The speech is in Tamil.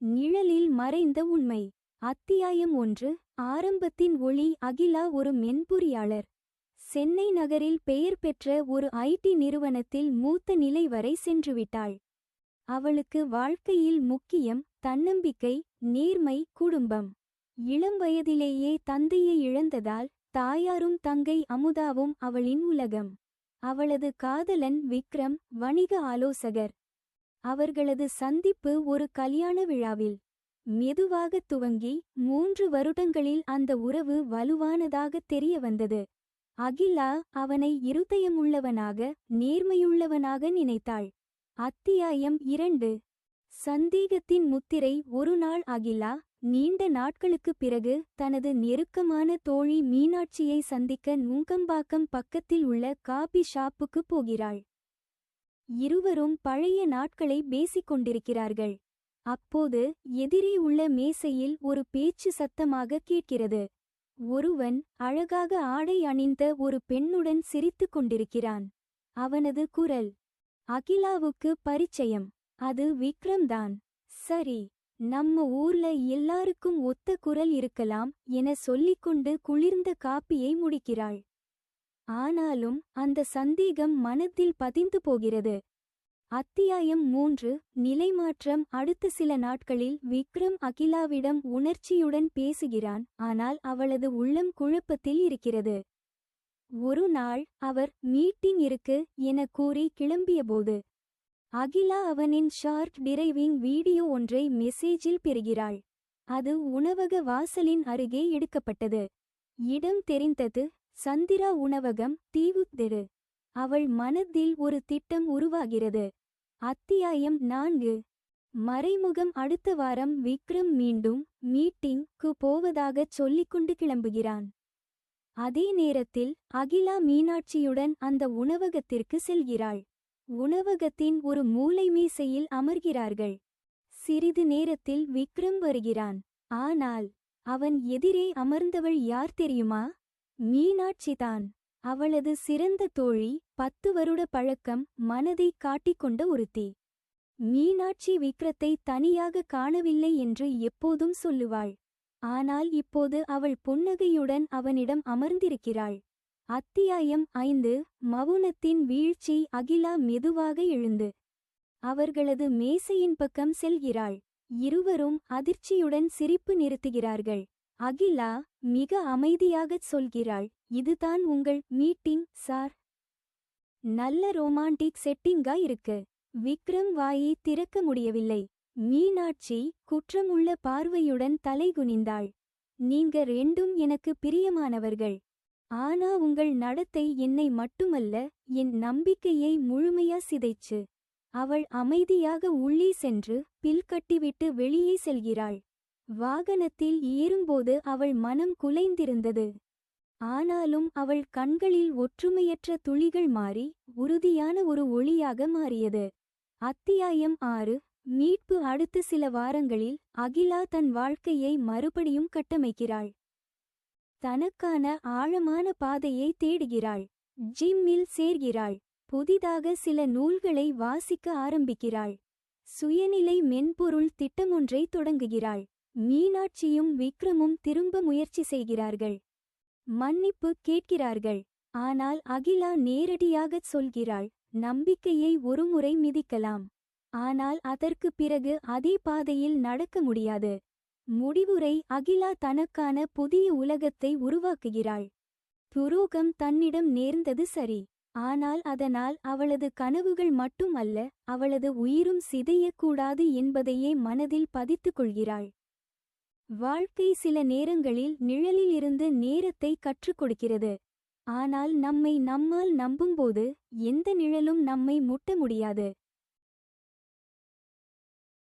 நிழலில் மறைந்த உண்மை. அத்தியாயம் ஒன்று. ஆரம்பத்தின் ஒளி அகிலா ஒரு மென்பொறியாளர். சென்னை நகரில் பெயர் பெற்ற ஒரு ஐடி நிறுவனத்தில் மூத்த நிலை வரை சென்றுவிட்டாள். அவளுக்கு வாழ்க்கையில் முக்கியம் தன்னம்பிக்கை நேர்மை குடும்பம். இளம் வயதிலேயே தந்தையை இழந்ததால் தாயாரும் தங்கை அமுதாவும் அவளின் உலகம். அவளது காதலன் விக்ரம் வணிக ஆலோசகர். அவர்களது சந்திப்பு ஒரு கல்யாண விழாவில். மெதுவாக துவங்கி மூன்று வருடங்களில் அந்த உறவு வலுவானதாக தெரிய வந்தது. அகிலா அவனை இருதயமுள்ளவனாக நேர்மையுள்ளவனாக நினைத்தாள். அத்தியாயம் இரண்டு. சந்தேகத்தின் முத்திரை ஒருநாள் அகிலா நீண்ட நாட்களுக்குப் பிறகு தனது நெருக்கமான தோழி மீனாட்சியை சந்திக்க நுங்கம்பாக்கம் பக்கத்தில் உள்ள காபி ஷாப்புக்கு போகிறாள். இருவரும் பழைய நாட்களை பேசிக் கொண்டிருக்கிறார்கள் அப்போது எதிரே உள்ள மேசையில் ஒரு பேச்சு சத்தமாக கேட்கிறது. ஒருவன் அழகாக ஆடை அணிந்த ஒரு பெண்ணுடன் சிரித்துக் கொண்டிருக்கிறான். அவனது குரல் அகிலாவுக்கு பரிச்சயம். அது விக்ரம்தான். சரி நம்ம ஊர்ல எல்லாருக்கும் ஒத்த குரல் இருக்கலாம் என சொல்லிக்கொண்டு குளிர்ந்த காப்பியை முடிக்கிறாள். ஆனாலும் அந்த சந்தேகம் மனத்தில் பதிந்து போகிறது. அத்தியாயம் மூன்று. நிலைமாற்றம். அடுத்த சில நாட்களில் விக்ரம் அகிலாவிடம் உணர்ச்சியுடன் பேசுகிறான். ஆனால் அவளது உள்ளம் குழப்பத்தில் இருக்கிறது. ஒரு நாள் அவர் மீட்டிங் இருக்கு என கூறி கிளம்பியபோது அகிலா அவனின் ஷார்ட் டிரைவிங் வீடியோ ஒன்றை மெசேஜில் பெறுகிறாள். அது உணவக வாசலின் அருகே எடுக்கப்பட்டது. இடம் தெரிந்தது. சந்திரா உணவகம் தீவுத்தெரு அவள் மனதில் ஒரு திட்டம் உருவாகிறது. அத்தியாயம் நான்கு. மறைமுகம் அடுத்த வாரம் விக்ரம் மீண்டும் மீட்டிங் போவதாகச் போவதாகச் சொல்லிக்கொண்டு கிளம்புகிறான். அதே நேரத்தில் அகிலா மீனாட்சியுடன் அந்த உணவகத்திற்கு செல்கிறாள். உணவகத்தின் ஒரு மூலை மீசையில் அமர்கிறார்கள். சிறிது நேரத்தில் விக்ரம் வருகிறான். ஆனால் அவன் எதிரே அமர்ந்தவள் யார் தெரியுமா? மீனாட்சிதான். அவளது சிறந்த தோழி பத்து வருட பழக்கம் மனதை காட்டிக்கொண்ட ஒருத்தி. மீனாட்சி விக்ரத்தை தனியாக காணவில்லை என்று எப்போதும் சொல்லுவாள். ஆனால் இப்போது அவள் புன்னகையுடன் அவனிடம் அமர்ந்திருக்கிறாள். அத்தியாயம் ஐந்து மவுனத்தின் வீழ்ச்சி அகிலா மெதுவாக எழுந்து. அவர்களது மேசையின் பக்கம் செல்கிறாள். இருவரும் அதிர்ச்சியுடன் சிரிப்பு நிறுத்துகிறார்கள். அகிலா மிக அமைதியாகச் சொல்கிறாள் இதுதான் உங்கள் மீட்டிங் சார். நல்ல ரோமான்டிக் செட்டிங்கா இருக்கு. விக்ரம் வாயை திறக்க முடியவில்லை. மீனாட்சி குற்றமுள்ள பார்வையுடன் தலைகுனிந்தாள். நீங்க ரெண்டும் எனக்கு பிரியமானவர்கள். ஆனா உங்கள் நடத்தை என்னை மட்டுமல்ல என் நம்பிக்கையை முழுமையா சிதைச்சு. அவள் அமைதியாக உள்ளே சென்று பில் கட்டிவிட்டு வெளியே செல்கிறாள். வாகனத்தில் ஏறும்போது அவள் மனம் குலைந்திருந்தது. ஆனாலும் அவள் கண்களில் ஒற்றுமையற்ற துளிகள் மாறி உறுதியான ஒரு ஒளியாக மாறியது. அத்தியாயம் ஆறு. மீட்பு அடுத்த சில வாரங்களில் அகிலா தன் வாழ்க்கையை மறுபடியும் கட்டமைக்கிறாள். தனக்கான ஆழமான பாதையை தேடுகிறாள். ஜிம்மில் சேர்கிறாள். புதிதாக சில நூல்களை வாசிக்க ஆரம்பிக்கிறாள். சுயநிலை மென்பொருள் திட்டமொன்றை தொடங்குகிறாள். மீனாட்சியும் விக்ரமும் திரும்ப முயற்சி செய்கிறார்கள். மன்னிப்பு கேட்கிறார்கள். ஆனால் அகிலா நேரடியாகச் சொல்கிறாள் நம்பிக்கையை ஒருமுறை மிதிக்கலாம். ஆனால் அதற்கு பிறகு அதே பாதையில் நடக்க முடியாது. முடிவுரை அகிலா தனக்கான புதிய உலகத்தை உருவாக்குகிறாள். துரோகம் தன்னிடம் நேர்ந்தது சரி. ஆனால் அதனால் அவளது கனவுகள் மட்டும் அல்ல அவளது உயிரும் சிதையக்கூடாது என்பதையே மனதில் பதித்துக் கொள்கிறாள். வாழ்க்கை சில நேரங்களில் நிழலிலிருந்து நேரத்தை கற்றுக் கொடுக்கிறது. ஆனால் நம்மை நம்மால் நம்பும்போது எந்த நிழலும் நம்மை முட்ட முடியாது.